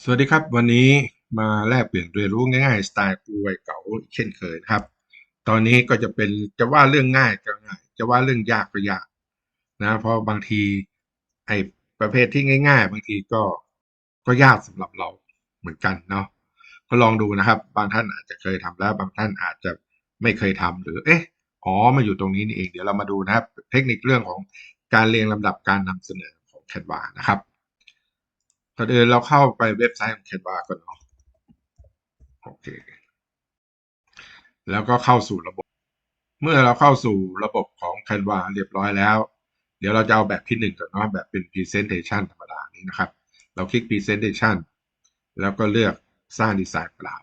สวัสดีครับ วันนี้มาแลกเปลี่ยนเรียนรู้ง่ายๆ สไตล์ครูวัยเก่าเช่นเคยนะครับ ตอนนี้ก็จะเป็นจะว่าเรื่องง่ายก็ง่าย จะว่าเรื่องยากก็ยากนะเพราะบางทีไอ้ประเภทที่ง่าย ๆ บางทีก็ก็ยากสำหรับเราเหมือนกันเนาะก็ลองดูนะครับ บางท่านอาจจะเคยทำแล้ว บางท่านอาจจะไม่เคยทำหรือเอ๊ะอ๋อมาอยู่ตรงนี้นี่เองเดี๋ยวเรามาดูนะครับ เทคนิคเรื่องของการเรียงลำดับการนำเสนอของ Canva นะครับ ก่อนอื่นเราเข้าไปเว็บไซต์ของ Canva ก่อนเนาะโอเค แล้วก็เข้าสู่ระบบ เมื่อเราเข้าสู่ระบบของ Canva เรียบร้อยแล้ว เดี๋ยวเราจะเอาแบบที่หนึ่งก่อนเนาะแบบเป็น Presentation ธรรมดานี้นะครับ เราคลิก Presentation แล้วก็เลือกสร้างดีไซน์เปล่า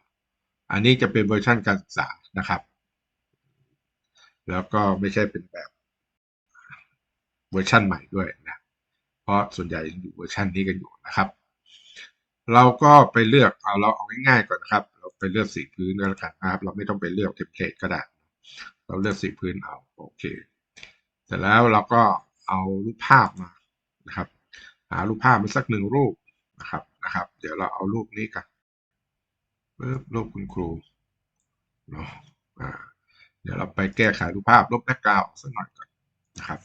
อันนี้จะเป็นเวอร์ชันการศึกษานะครับ แล้วก็ไม่ใช่เป็นแบบเวอร์ชันใหม่ด้วยนะ เพราะส่วนใหญ่อยู่เวอร์ชันนี้กันอยู่นะครับ เราก็ไปเลือกเอาเราเอาง่ายๆก่อนนะครับ เราไปเลือกสีพื้นก็แล้วกันนะครับ เราไม่ต้องไปเลือกเทมเพลตก็ได้เราเลือกสีพื้นเอาโอเคเสร็จแล้วเราก็เอารูปภาพมานะครับ หารูปภาพมาสักหนึ่งรูปนะครับนะครับ เดี๋ยวเราเอารูปนี้กันปึ๊บรูปคุณครูเนาะเดี๋ยวเราไปแก้ไขรูปภาพลบแบ็กกราวด์สักหน่อยก่อนนะครับ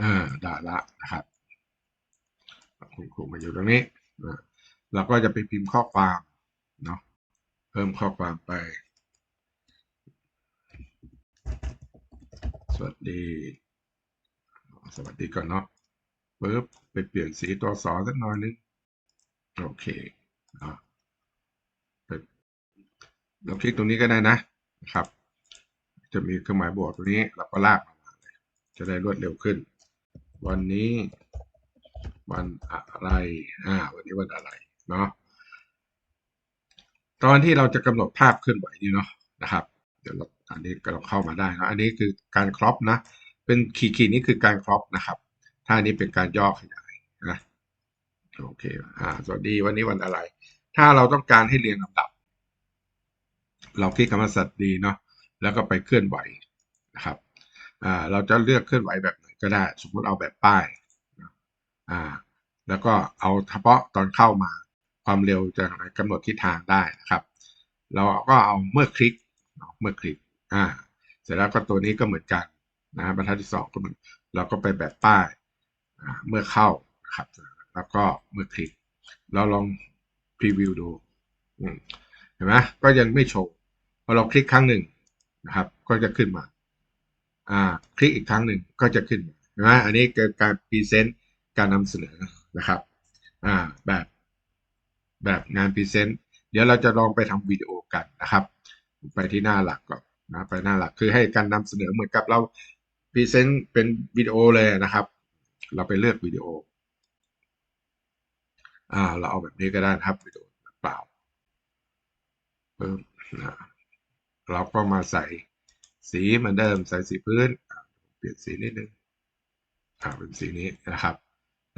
อ่าได้ละนะครับ คุณครูมาอยู่ตรงนี้อ่าเราก็จะไปพิมพ์ข้อความเนาะเพิ่มข้อความไป สวัสดี สวัสดีก่อนเนาะปึ๊บไปเปลี่ยนสีตัวสอสักหน่อยนึงโอเคอ่าไปเราคลิกตรงนี้ก็ได้นะนะครับ จะมีเครื่องหมายบวกตรงนี้เราก็ลากมาเลยจะได้รวดเร็วขึ้น วันนี้ วันอะไรอ่าวันนี้วันอะไรเนาะตอนที่เราจะกำหนดภาพเคลื่อนไหวนี่เนาะนะครับ เดี๋ยวเราอันนี้ก็เราเข้ามาได้นะอันนี้คือการครอปนะ เป็นขีดขีดนี้คือการครอปนะครับ ถ้าอันนี้เป็นการย่อขยายนะโอเคอ่าสวัสดีวันนี้วันอะไร ถ้าเราต้องการให้เรียงลำดับ เราคลิกคำว่าสวัสดีเนาะแล้วก็ไปเคลื่อนไหวนะครับอ่าเราจะเลือกเคลื่อนไหวแบบไหนก็ได้ สมมติเอาแบบป้าย อ่า แล้วก็เอาเฉพาะตอนเข้ามาความเร็วจะกำหนดทิศทางได้นะครับ เราก็เอาเมื่อคลิกเมื่อคลิกอ่า เสร็จแล้วก็ตัวนี้ก็เหมือนกันนะบรรทัดที่สองก็เหมือนเราก็ไปแบบป้ายอ่าเมื่อเข้านะครับ แล้วก็เมื่อคลิก เราลองพรีวิวดูเห็นไหมก็ยังไม่โชว์พอเราคลิกครั้งหนึ่งนะครับ ก็จะขึ้นมา อ่า คลิกอีกครั้งหนึ่งก็จะขึ้นมาเห็นไหมอันนี้เกิดการพรีเซนต์ การนำเสนอนะครับอ่าแบบแบบงานพรีเซนต์เดี๋ยวเราจะลองไปทำวิดีโอกันนะครับ ไปที่หน้าหลักก่อนนะไปหน้าหลักคือให้การนำเสนอเหมือนกับเราพรีเซนต์เป็นวิดีโอเลยนะครับ เราไปเลือกวิดีโออ่าเราเอาแบบนี้ก็ได้ครับวิดีโอเปล่าเพิ่มนะเราก็มาใส่สีเหมือนเดิมใส่สีพื้น เปลี่ยนสีนิดนึงอ่าเป็นสีนี้นะครับ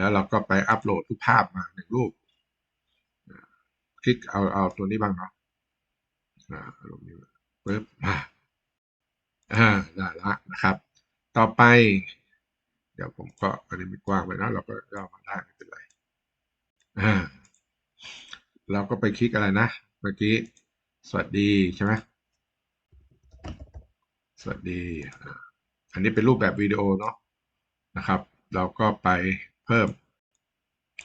แล้วเราก็ไปอัปโหลดรูปภาพมาหนึ่งรูป คลิกเอาเอาตัวนี้บ้างเนาะอ่าลงนี้ปึ๊บมาอ่าได้ละนะครับ ต่อไป เดี๋ยวผมก็อันนี้ไม่กว้างไปนะเราก็ย่อมาได้ไม่เป็นไรอ่าเราก็ไปคลิกอะไรนะ เมื่อกี้ สวัสดีใช่ไหมสวัสดี อันนี้เป็นรูปแบบวิดีโอเนาะนะครับ เราก็ไป พิ่ม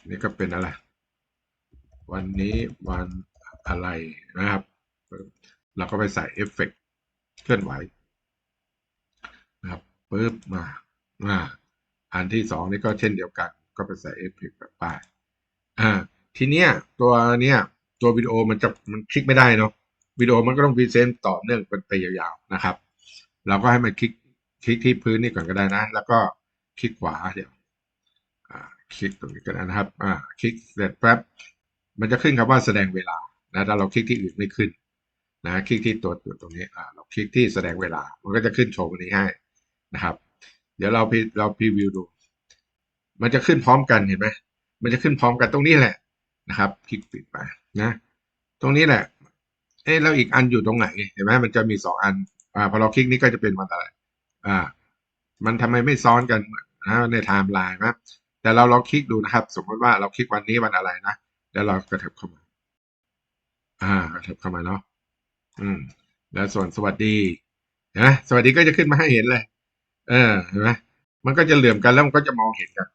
นี่ก็เป็นอะไร วันนี้วันอะไรนะครับ เราก็ไปใส่เอฟเฟกต์เคลื่อนไหวนะครับปึ๊บมาอ่าอันที่สองนี่ก็เช่นเดียวกัน ก็ไปใส่เอฟเฟกต์แบบป้ายอ่าทีเนี้ยตัวเนี้ยตัววิดีโอมันจะมันคลิกไม่ได้เนาะวิดีโอมันก็ต้องพรีเซนต์ต่อเนื่องเป็นไปยาวๆนะครับ เราก็ให้มันคลิกคลิกที่พื้นนี่ก่อนก็ได้นะ แล้วก็คลิกขวาเดี๋ยว คลิกตรงนี้ก็ได้นะครับ อ่า คลิกเสร็จแป๊บ มันจะขึ้นคำว่าแสดงเวลา นะ ถ้าเราคลิกที่อื่นไม่ขึ้น นะ คลิกที่ตัวตัวตรงนี้ อ่า เราคลิกที่แสดงเวลา มันก็จะขึ้นโชว์นี้ให้นะครับ เดี๋ยวเราพเราพรีวิวดู มันจะขึ้นพร้อมกันเห็นไหมมันจะขึ้นพร้อมกันตรงนี้แหละนะครับ คลิกปิดไปนะ ตรงนี้แหละ เอ๊ะแล้วอีกอันอยู่ตรงไหน เห็นไหมมันจะมีสองอัน อ่า พอเราคลิกนี้ก็จะเป็นวันอะไร อ่า มันทำไมไม่ซ้อนกันนะในไทม์ไลน์นะ แต่เราลองคลิกดูนะครับ สมมติว่าเราคลิกวันนี้วันอะไรนะแล้วเรากระเถิบเข้ามา อ่ากระเถิบเข้ามาเนาะอืม แล้วส่วนสวัสดีนะสวัสดีก็จะขึ้นมาให้เห็นเลย เออเห็นไหมมันก็จะเหลื่อมกันแล้วมันก็จะมองเห็นกัน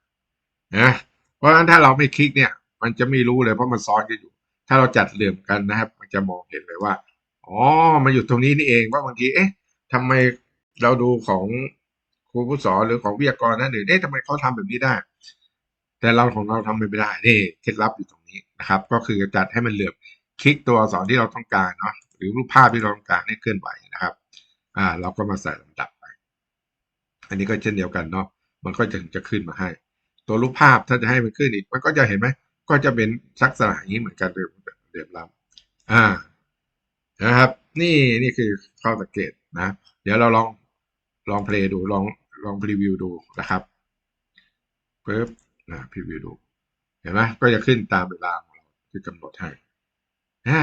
นะเพราะฉะนั้นถ้าเราไม่คลิกเนี่ย มันจะไม่รู้เลยเพราะมันซ้อนกันอยู่ ถ้าเราจัดเหลื่อมกันนะครับ มันจะมองเห็นเลยว่าอ๋อมันอยู่ตรงนี้นี่เองว่าบางทีเอ๊ะทำไมเราดูของครูผู้สอนหรือของวิทยากรนั่นหรือเอ๊ะทำไมเขาทำแบบนี้ได้ แต่เราของเราทำไม่ได้นี่เคล็ดลับอยู่ตรงนี้นะครับ ก็คือจัดให้มันเหลือมคลิกตัวอักษรที่เราต้องการเนาะหรือรูปภาพที่เราต้องการให้เคลื่อนไหวนะครับ อ่า เราก็มาใส่ลำดับไป อันนี้ก็เช่นเดียวกันเนาะมันก็จะจะขึ้นมาให้ ตัวรูปภาพถ้าจะให้มันขึ้นอีก มันก็จะเห็นไหมก็จะเป็นลักษณะอย่างนี้เหมือนกันเดิมเดิมลำอ่านะครับ นี่นี่คือข้อสังเกตนะ เดี๋ยวเราลองลองเพลย์ดูลองลองพรีวิวดูนะครับปึ๊บ นะพรีวิวดูเห็นไหมก็จะขึ้นตามเวลาของเราที่กำหนดให้อ่า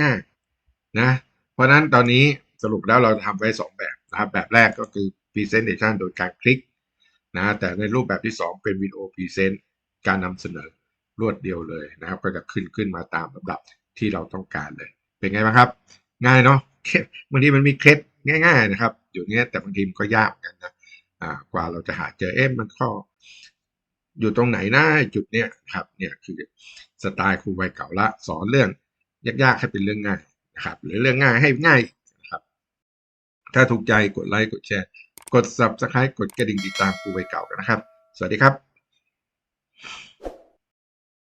ง่ายๆนะ เพราะฉะนั้นตอนนี้สรุปแล้วเราทำไว้สองแบบนะครับ แบบแรกก็คือ Presentation โดยการคลิกนะแต่ในรูปแบบที่ 2 เป็นวิดีโอพรีเซนต์การนำเสนอรวดเดียวเลยนะครับ ก็จะขึ้นขึ้นมาตามลำดับที่เราต้องการเลย เป็นไงบ้างครับ ง่ายเนาะบางทีมันมีเคล็ดง่าย ๆ นะครับอยู่เนี้ยแต่บางทีมันก็ยากเหมือนกันนะกว่าเราจะหาเจอเอ๊ะมันข้อ อยู่ตรงไหนนะจุดเนี้ยครับเนี่ยคือสไตล์ครูวัยเก่าละ สอนเรื่องยากๆให้เป็นเรื่องง่ายนะครับ หรือเรื่องง่ายให้ง่ายนะครับ ถ้าถูกใจกดไลค์กดแชร์ กด subscribe กดกระดิ่งติดตามครูวัยเก่ากันนะครับ สวัสดีครับ